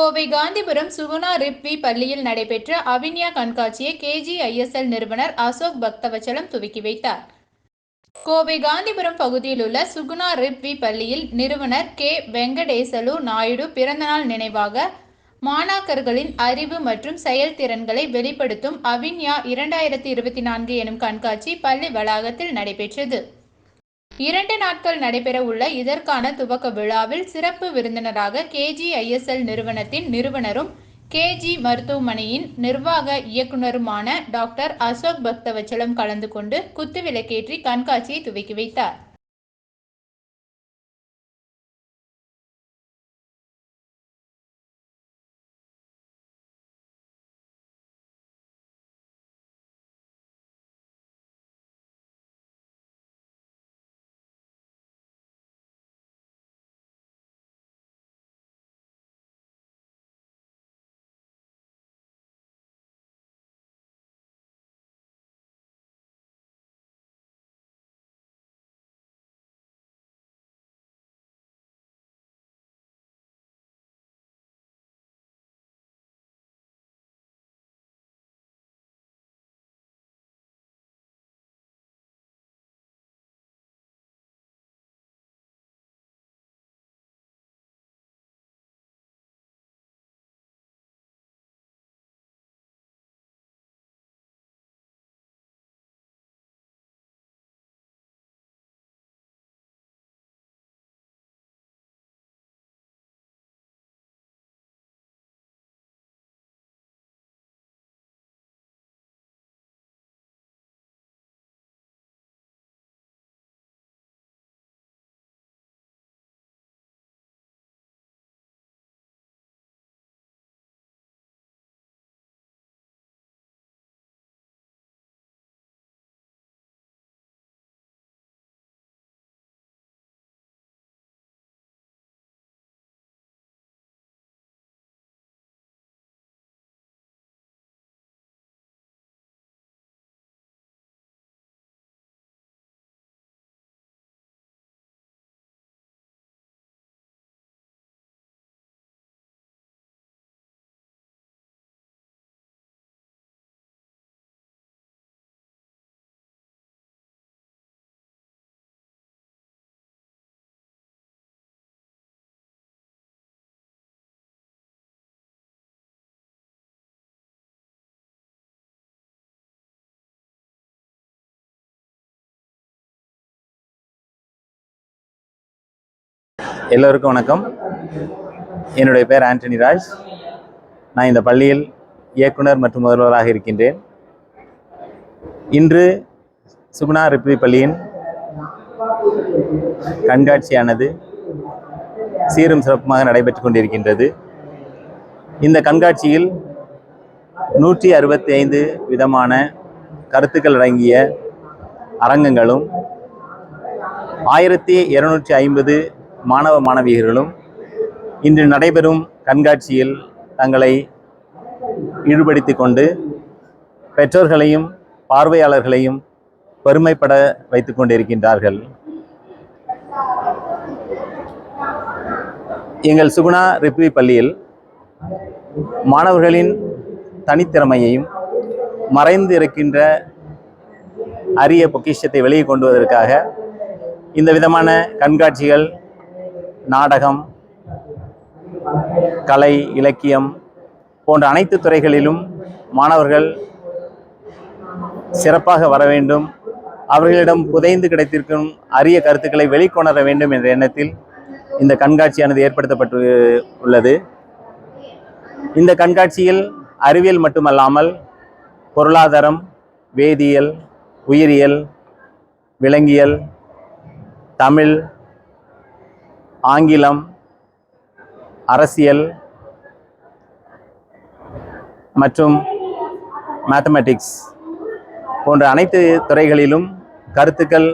கோவை காந்திபுரம் சுகுணா ரிப்வி பள்ளியில் நடைபெற்ற அவின்யா கண்காட்சியை கேஜிஐஎஸ்எல் நிறுவனர் அசோக் பக்தவச்சலம் துவக்கி வைத்தார். கோவை காந்திபுரம் பகுதியில் உள்ள சுகுணா ரிப்வி பள்ளியில் நிறுவனர் கே. வெங்கடேசலு நாயுடு பிறந்தநாள் நினைவாக மாணாக்கர்களின் அறிவு மற்றும் செயல்திறன்களை வெளிப்படுத்தும் அவின்யா இரண்டாயிரத்தி இருபத்தி நான்கு எனும் கண்காட்சி பள்ளி வளாகத்தில் நடைபெற்றது. இரண்டு நாட்கள் நடைபெற உள்ள இதற்கான துவக்க விழாவில் சிறப்பு விருந்தினராக கேஜிஐஎஸ்எல் நிறுவனத்தின் நிறுவனரும் கேஜி மருத்துவமனையின் நிர்வாக இயக்குனருமான டாக்டர் அசோக் பக்தவச்சலம் கலந்து கொண்டு குத்துவிளக்கேற்றி கண்காட்சியை துவக்கி வைத்தார். எல்லோருக்கும் வணக்கம். என்னுடைய பேர் ஆண்டனி ராஜ். நான் இந்த பள்ளியில் இயக்குனர் மற்றும் முதல்வராக இருக்கின்றேன். இன்று சுகுணா ரிப்வி பள்ளியின் கண்காட்சியானது சீரும் சிறப்புமாக நடைபெற்று கொண்டிருக்கின்றது. இந்த கண்காட்சியில் நூற்றி அறுபத்தி ஐந்து விதமான கருத்துக்கள் அடங்கிய அரங்கங்களும் ஆயிரத்தி இருநூற்றி ஐம்பது மாணவ மாணவியர்களும் இன்று நடைபெறும் கண்காட்சியில் தங்களை ஈடுபடுத்தி கொண்டு பெற்றோர்களையும் பார்வையாளர்களையும் பெருமைப்பட வைத்துக் கொண்டிருக்கின்றார்கள். எங்கள் சுகுணா ரிப்வி பள்ளியில் மாணவர்களின் தனித்திறமையையும் மறைந்து இருக்கின்ற அரிய பொக்கிஷத்தை வெளியே கொண்டு வருவதற்காக இந்த விதமான கண்காட்சிகள் நாடகம் கலை இலக்கியம் போன்ற அனைத்து துறைகளிலும் மாணவர்கள் சிறப்பாக வர வேண்டும். அவர்களிடம் புதைந்து கிடைத்திருக்கும் அரிய கருத்துக்களை வெளிக்கொணர வேண்டும் என்ற எண்ணத்தில் இந்த கண்காட்சியானது ஏற்படுத்தப்பட்டு உள்ளது. இந்த கண்காட்சியில் அறிவியல் மட்டுமல்லாமல் பொருளாதாரம் வேதியியல் உயிரியல் விலங்கியல் தமிழ் ஆங்கிலம் அரசியல் மற்றும் மேத்தமெட்டிக்ஸ் போன்ற அனைத்து துறைகளிலும் கருத்துக்கள்